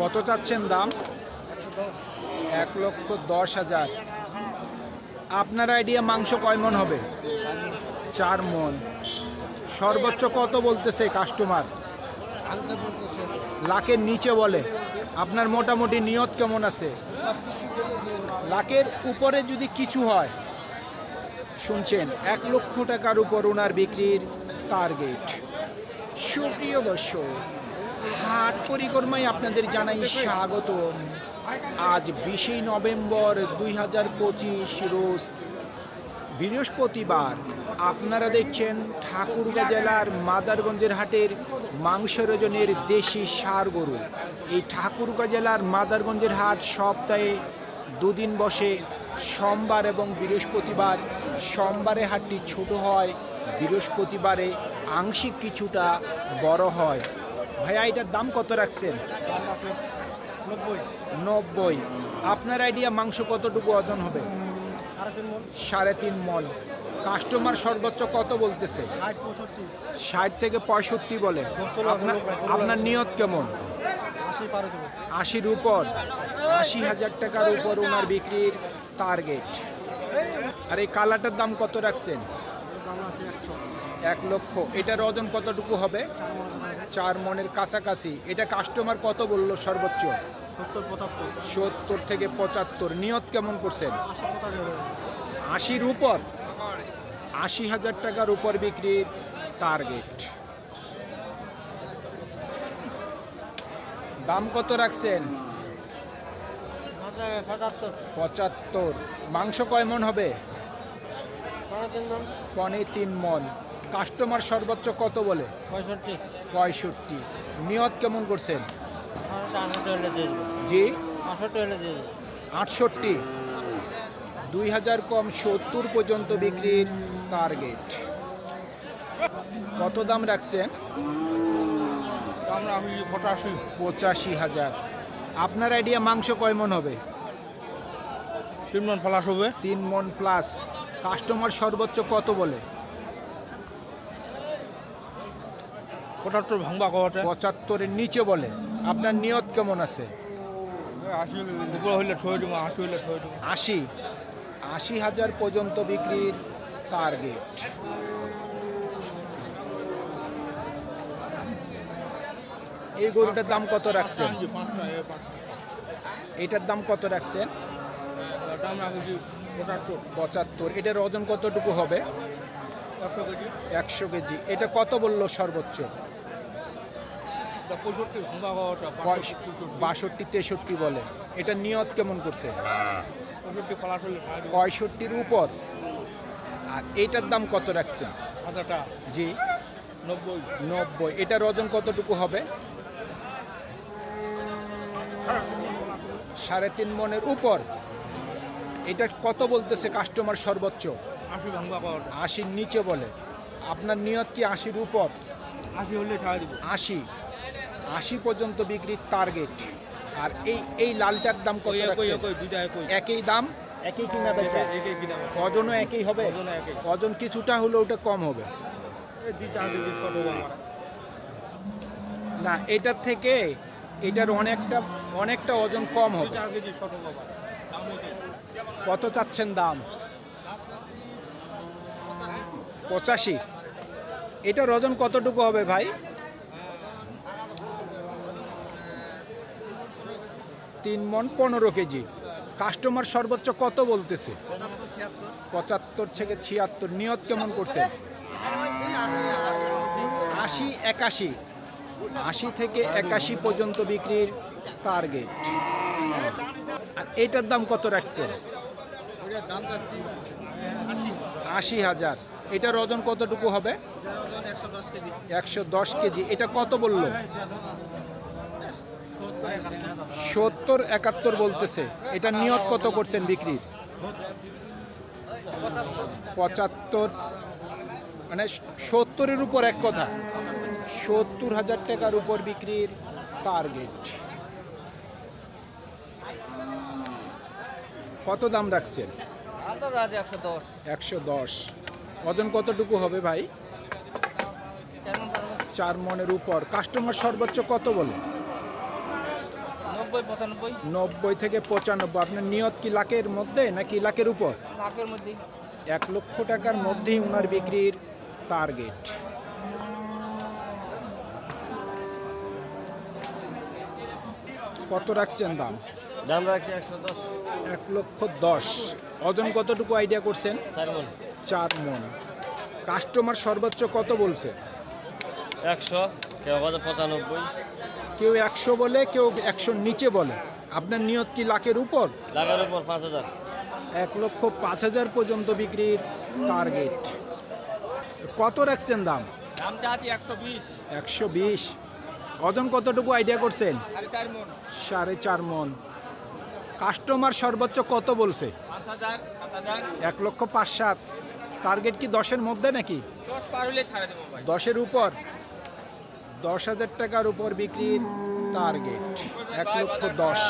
কত চাচ্ছেন দাম? এক লক্ষ দশ হাজার। আপনার আইডিয়া মাংস কয় মন হবে? চার মন। সর্বোচ্চ কত বলতেছে কাস্টমার লাখের নিচে বলে। আপনার মোটামুটি নিয়ত কেমন আছে? লাখের উপরে যদি কিছু হয়, শুনছেন, এক লক্ষ টাকার উপর ওনার বিক্রির টার্গেট সুপ্রিয় দর্শক হাট পরিক্রমায় আপনাদের জানাই স্বাগত আজ বিশে নভেম্বর দুই হাজার পঁচিশ রোজ বৃহস্পতিবার। আপনারা দেখছেন ঠাকুরগা জেলার মাদারগঞ্জের হাটের মাংস রজনের দেশি সার গরু। এই ঠাকুরগা জেলার মাদারগঞ্জের হাট সপ্তাহে দুদিন বসে। সোমবার এবং বৃহস্পতিবার সোমবারে হাটটি ছোট হয়, বৃহস্পতিবারে আংশিক কিছুটা বড় হয়। ভাইয়া, এটার দাম কত রাখছেন? নব্বই। আপনার আইডিয়া মাংস কতটুকু ওজন হবে? সাড়ে তিন মন। কাস্টমার সর্বোচ্চ কত বলতেছে? ষাট থেকে পঁয়ষট্টি বলে। আপনার নিয়ত কেমন? আশির উপর। আশি হাজার টাকার উপর ওনার বিক্রির টার্গেট আর এই কালাটার দাম কত রাখছেন? এক লক্ষ। এটার ওজন কতটুকু হবে? চার মন মনের কাছাকাছি। এটা কাস্টমার কত বলল সর্বোচ্চ? সত্তর থেকে পঁচাত্তর। নিয়ত কেমন করছেন? আশির উপর? আশি হাজার টাকার উপর বিক্রির টার্গেট দাম কত রাখছেন? পঁচাত্তর। মাংস কয় মন হবে? পনে তিন মন। কাস্টমার সর্বোচ্চ কত বলে? পঁয়ষট্টি। পঁয়ষট্টি। নিয়ত কেমন করছেন? জি? আটষট্টি। দুই হাজার কম সত্তর পর্যন্ত বিক্রির টার্গেট কত দাম রাখছেন? আমরা আমি পটাশি পঁচাশি হাজার। আপনার আইডিয়া মাংস কয় মন হবে? তিন মন ফলাস হবে। তিন মন প্লাস কাস্টমার সর্বোচ্চ কত বলে? পঁচাত্তর ভাঙবা কওয়াতে পঁচাত্তরের নিচে বলে। আপনার নিয়ত কেমন আছে? আশি হইলে ছয় দেবো আশি হইলে ছয় দেবো। আশি। আশি হাজার পর্যন্ত বিক্রির টার্গেট এই গরুটার দাম কত রাখছেন? এটার দাম কত রাখছেন? পঁচাত্তর। এটার ওজন কতটুকু হবে? একশো কেজি। এটা কত বলল সর্বোচ্চ পঁয়ষট্টি ভাঙবা কওয়াটা পঁয়ষ- বাষট্টি তেষট্টি বলে। এটা নিয়ত কেমন করছে? দেবো পঁয়ষট্টির উপর। আর এইটার দাম কত রাখছেন? জি। নব্বই। নব্বই। এটার ওজন কতটুকু হবে? সাড়ে তিন মনের উপর। এটা কত বলতেছে কাস্টমার সর্বোচ্চ? আশির নিচে বলে। আপনার নিয়ত কি আশির উপর? আশি হলে আশি। আশি পর্যন্ত বিক্রির টার্গেট আর এই এই লালটার দাম কত একই রাখছেন? দাম? একই কিনা বেচা? ওজনও একই হবে? ওজন কিছুটা হলে ওটা কম হবে। না এটার থেকে এটার অনেকটা অনেকটা ওজন কম হবে। কত চাচ্ছেন দাম? পঁচাশি। এটার ওজন কতটুকু হবে ভাই? তিন মন পনেরো কেজি। কাস্টমার সর্বোচ্চ কত বলতেছে? পঁচাত্তর থেকে ছিয়াত্তর। নিয়ত কেমন করছে আশি, একাশি। আশি থেকে একাশি পর্যন্ত বিক্রির টার্গেট আর এটার দাম কত রাখছে আশি হাজার। এটার ওজন কতটুকু হবে? একশো দশ কেজি। এটা কত বলল? সত্তর, একাত্তর বলতেছে। এটা নিয়ত কত করছেন বিক্রির পঁচাত্তর। মানে সত্তরের উপর এক কথা। সত্তর হাজার টাকার উপর বিক্রির টার্গেট কত দাম রাখছেন? একশো দশ। ওজন কতটুকু হবে ভাই? চার মনের উপর। কাস্টমার সর্বোচ্চ কত বলে? নব্বই পঁচানব্বই। নব্বই থেকে পঁচানব্বই। আপনার নিয়ত কি লাখের মধ্যে নাকি লাখের উপর? লাখের মধ্যে এক লক্ষ টাকার মধ্যেই ওনার বিক্রির টার্গেট কত রাখছেন দাম? দাম রাখছি একশো দশ। এক লক্ষ দশ। ওজন কতটুকু আইডিয়া করছেন? চার মন। চার মন। কাস্টমার সর্বোচ্চ কত বলছে? একশো কেউ পঁচানব্বই। কেউ একশো বলে কেউ একশোর নিচে বলে। আপনার নিয়ত কি লাখের উপর? লাখের উপর পাঁচ হাজার। এক লক্ষ পাঁচ হাজার পর্যন্ত বিক্রির টার্গেট কত রাখছেন দাম? দাম চাচ্ছি একশো বিশ। একশো বিশ। ওজন কতটুকু আইডিয়া করছেন? সাড়ে চার মন। কাস্টমার সর্বোচ্চ কত বলছে? এক লক্ষ পাঁচ সাত। টার্গেট কি দশের মধ্যে নাকি? দশের উপর। দশ হাজার টাকার উপর বিক্রির টার্গেট এক লক্ষ দশ।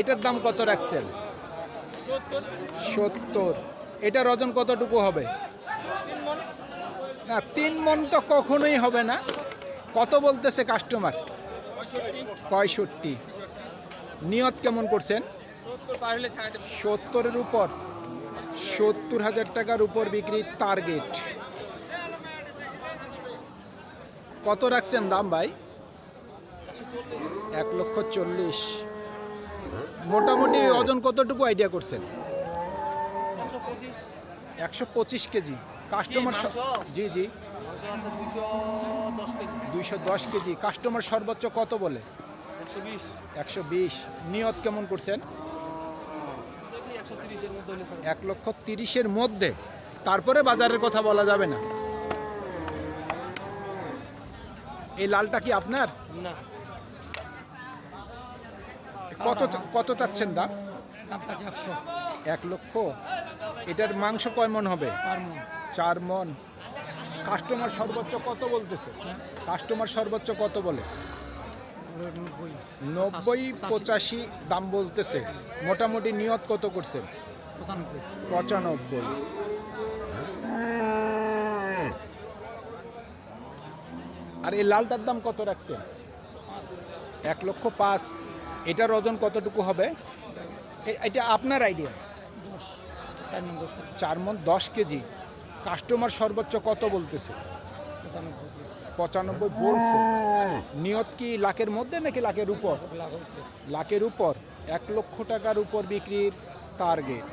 এটার দাম কত রাখছেন? সত্তর। এটার ওজন কতটুকু হবে? না, তিন মন তো কখনোই হবে না। কত বলতেছে কাস্টমার পঁয়ষট্টি। নিয়ত কেমন করছেন? সত্তরের উপর। সত্তর হাজার টাকার উপর বিক্রির টার্গেট কত রাখছেন দাম ভাই? এক লক্ষ চল্লিশ। মোটামুটি ওজন কতটুকু আইডিয়া করছেন? একশো পঁচিশ কেজি। কাস্টমার জি জি। দুইশো দশ কেজি। কাস্টমার সর্বোচ্চ কত বলে? একশো বিশ। নিয়ত কেমন করছেন? এক লক্ষ তিরিশের মধ্যে। তারপরে বাজারের কথা বলা যাবে না। এই লালটা কি আপনার? না। কত কত চাচ্ছেন দাম? এক লক্ষ। এটার মাংস কয় মন হবে? চার মন। কাস্টমার সর্বোচ্চ কত বলতেছে? কাস্টমার সর্বোচ্চ কত বলে? নব্বই। পঁচাশি। দাম বলতেছে। মোটামুটি নিয়ত কত করছে পঁচানব্বই। আর এই লালটার দাম কত রাখছে এক লক্ষ পাঁচ। এটার ওজন কতটুকু হবে? এটা আপনার আইডিয়া চার মন দশ কেজি। কাস্টমার সর্বোচ্চ কত বলতেছে? পঁচানব্বই বলছে। নিয়ত কি লাখের মধ্যে নাকি লাখের উপর? লাখের উপর। এক লক্ষ টাকার উপর বিক্রির টার্গেট